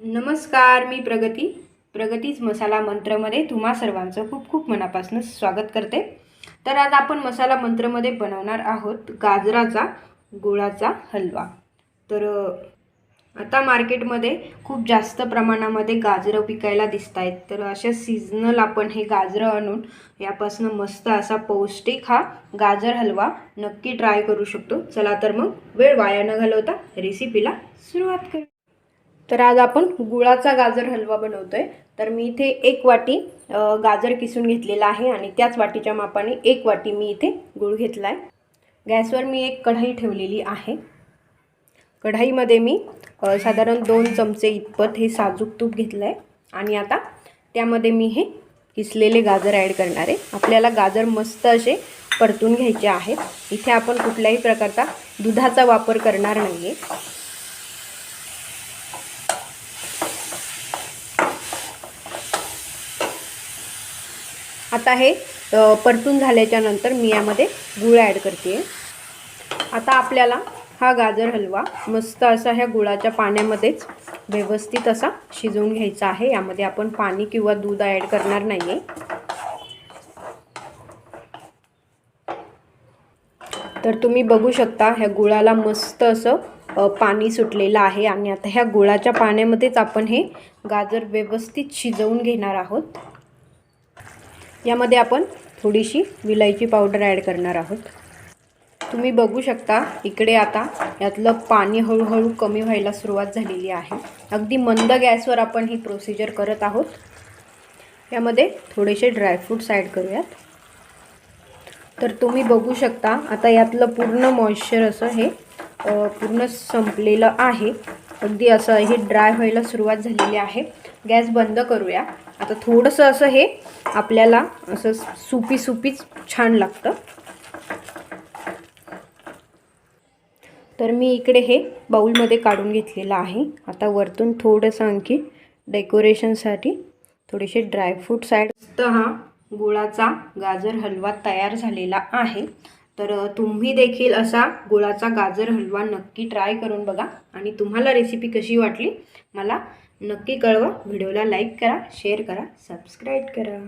नमस्कार मी प्रगती. प्रगतीच मसाला मंत्रमध्ये तुम्हा सर्वांचं खूप खूप मनापासून स्वागत करते. तर आज आपण मसाला मंत्रमध्ये बनवणार आहोत गाजराचा गुळाचा हलवा. तर आता मार्केटमध्ये खूप जास्त प्रमाणामध्ये गाजरं पिकायला दिसत आहेत तर अशा सीझनल आपण हे गाजरं आणून यापासून मस्त असा पौष्टिक हा गाजर हलवा नक्की ट्राय करू शकतो. चला तर मग वेळ वाया न घालवता रेसिपीला सुरुवात करू. तर आज आपण गुळाचा गाजर हलवा बनवतोय. तर मी इथे एक वाटी गाजर किसून घेतलेला आहे आणि त्याच वाटीच्या मापाने एक वाटी मी इथे गुळ घेतला आहे गॅसवर मी एक कढई ठेवलेली आहे. कढाईमध्ये मी साधारण दोन चमचे इतपत हे साजूक तूप घेतलं आहे आणि आता त्यामध्ये मी हे किसलेले गाजर ॲड करणार आहे. आपल्याला गाजर मस्त असे परतून घ्यायचे आहेत. इथे आपण कुठल्याही प्रकारचा दुधाचा वापर करणार नाही आहे आता हे परतून झाल्याच्यानंतर मी यामध्ये गूळ ॲड करते. आता आपल्याला हा गाजर हलवा मस्त असा ह्या गुळाच्या पाण्यामध्येच व्यवस्थित असा शिजवून घ्यायचा आहे. यामध्ये आपण पाणी किंवा दूध ॲड करणार नाही आहे तर तुम्ही बघू शकता ह्या गुळाला मस्त असं पाणी सुटलेलं आहे आणि आता ह्या गुळाच्या पाण्यामध्येच आपण हे गाजर व्यवस्थित शिजवून घेणार आहोत. यामध्ये आपण थोडीशी विलायची पावडर ॲड करणार आहोत. तुम्ही बघू शकता इकडे आता यातलं पाणी हळूहळू कमी व्हायला सुरुवात झालेली आहे. अगदी मंद गॅसवर आपण ही प्रोसिजर करत आहोत. यामध्ये थोडेसे ड्रायफ्रूट्स ॲड करूयात. तर तुम्ही बघू शकता आता यातलं पूर्ण मॉइश्चर असं हे पूर्ण संपलेलं आहे. अगदी असं हे ड्राय व्हायला सुरुवात झालेली आहे. गॅस बंद करूया. आता थोडंसं असं हे आपल्याला असं सुपी सुपीच छान लागतं. तर मी इकडे हे बाऊलमध्ये काढून घेतलेलं आहे. आता वरतून थोडंसं आणखी डेकोरेशनसाठी थोडेसे ड्रायफ्रूट्स ॲड तर हा गुळाचा गाजर हलवा तयार झालेला आहे. तर तुम्ही देखील असा गुळाचा गाजर हलवा नक्की ट्राय करून बघा आणि तुम्हाला रेसिपी कशी वाटली मला नक्की कळवा. व्हिडिओला लाईक करा शेअर करा सबस्क्राईब करा.